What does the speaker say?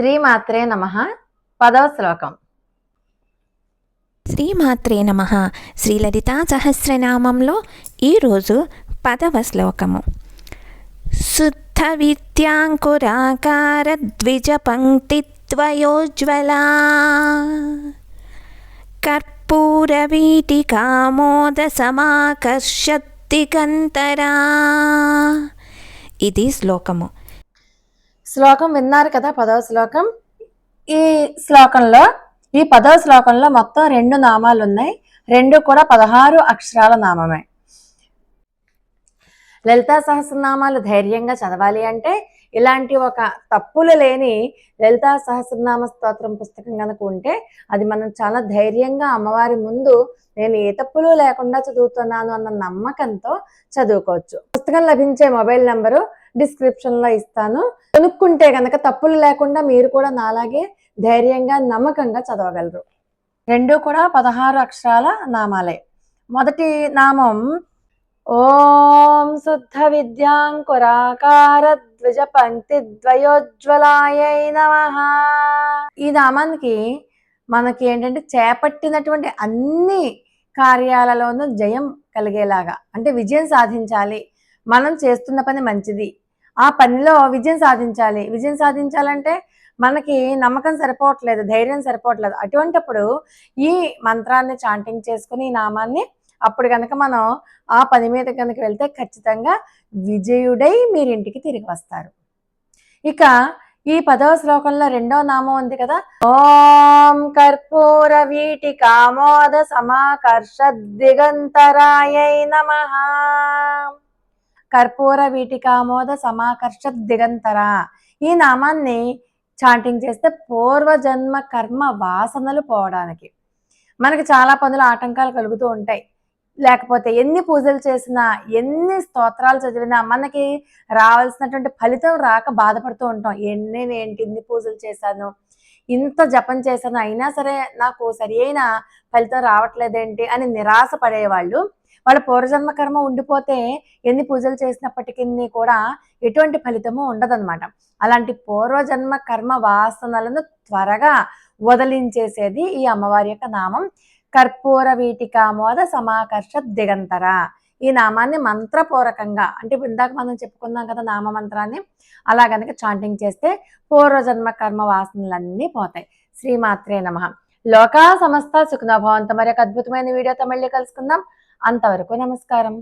శ్రీమాత్రే నమ. పదవ శ్లోకం. శ్రీమాత్రే నమ. శ్రీలలితా సహస్రనామంలో ఈరోజు పదవ శ్లోకము. శుద్ధ విద్యాంకురాకార ద్విజ పంక్తిత్వయోజ్వలా ద్వయోజ్వలా సమాకర్షత్తికంతరా ఇది శ్లోకము. శ్లోకం విన్నారు కదా పదవ శ్లోకం. ఈ శ్లోకంలో ఈ పదవ శ్లోకంలో మొత్తం రెండు నామాలు ఉన్నాయి రెండు కూడా పదహారు అక్షరాల నామమే. లలితా సహస్రనామాలు ధైర్యంగా చదవాలి అంటే ఇలాంటి ఒక తప్పులు లేని లలితా సహస్రనామ స్తోత్రం పుస్తకం కనుక ఉంటే అది మనం చాలా ధైర్యంగా అమ్మవారి ముందు నేను ఏ తప్పులు లేకుండా చదువుతున్నాను అన్న నమ్మకంతో చదువుకోవచ్చు. పుస్తకం లభించే మొబైల్ నంబరు డిస్క్రిప్షన్లో ఇస్తాను. కొనుక్కుంటే కనుక తప్పులు లేకుండా మీరు కూడా నాలాగే ధైర్యంగా నమ్మకంగా చదవగలరు. రెండు కూడా పదహారు అక్షరాల నామాలే. మొదటి నామం ఓం శుద్ధ విద్యాంకురాకార ద్విజ పంక్తి ద్వయోజ్వలాయ నమ. ఈ నామానికి మనకి ఏంటంటే చేపట్టినటువంటి అన్ని కార్యాలలోనూ జయం కలిగేలాగా అంటే విజయం సాధించాలి. మనం చేస్తున్న పని మంచిది. ఆ పనిలో విజయం సాధించాలి. విజయం సాధించాలంటే మనకి నమ్మకం సరిపోవట్లేదు ధైర్యం సరిపోవట్లేదు. అటువంటప్పుడు ఈ మంత్రాన్ని చాంటింగ్ చేసుకుని ఈ నామాన్ని అప్పుడు కనుక మనం ఆ పని మీద కనుక వెళ్తే ఖచ్చితంగా విజయుడై మీరు ఇంటికి తిరిగి వస్తారు. ఇక ఈ పదవ శ్లోకంలో రెండో నామం ఉంది కదా? ఓం కర్పూర వీటి కామోద సమాకర్ష దిగంతరాయ నమ. కర్పూర వీటికామోద సమాకర్ష దిగంతర. ఈ నామాన్ని చాంటింగ్ చేస్తే పూర్వజన్మ కర్మ వాసనలు పోవడానికి. మనకి చాలా పనులు ఆటంకాలు కలుగుతూ ఉంటాయి. లేకపోతే ఎన్ని పూజలు చేసినా ఎన్ని స్తోత్రాలు చదివినా మనకి రావాల్సినటువంటి ఫలితం రాక బాధపడుతూ ఉంటాం. ఎన్ని ఏంటి ఇన్ని పూజలు చేశాను ఇంత జపం చేశాను అయినా సరే నాకు సరి అయిన ఫలితం రావట్లేదేంటి అని నిరాశ పడేవాళ్ళు. వాళ్ళ పూర్వజన్మ కర్మ ఉండిపోతే ఎన్ని పూజలు చేసినప్పటికీ కూడా ఎటువంటి ఫలితము ఉండదన్నమాట. అలాంటి పూర్వజన్మ కర్మ వాసనలను త్వరగా వదిలించేసేది ఈ అమ్మవారి యొక్క నామం. కర్పూర వీటికామోద సమాకర్ష దిగంతర. ఈ నామాన్ని మంత్రపూరకంగా అంటే ఇప్పుడు ఇందాక మనం చెప్పుకున్నాం కదా నామ మంత్రాన్ని అలా కనుక చాంటింగ్ చేస్తే పూర్వజన్మ కర్మ వాసనలన్నీ పోతాయి. శ్రీమాత్రే నమ. లోకా సమస్త సుఖనభవంత మరి ఒక అద్భుతమైన వీడియోతో మళ్ళీ కలుసుకుందాం. అంతవరకు నమస్కారం.